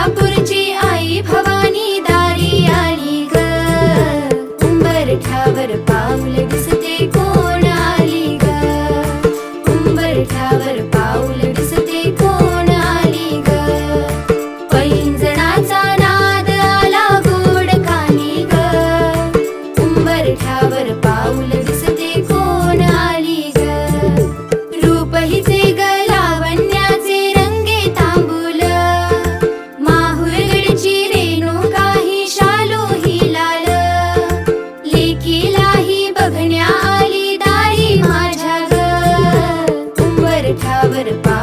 तुळजापूरची आई भवानी दारी आली ग. उंबरठ्यावर पाऊल दिसते कोण आली ग उंबरठ्यावर पाऊल दिसते कोण आली ग. पैंजणाचा नाद आला गोड कानी ग उंबरठ्यावर goodbye.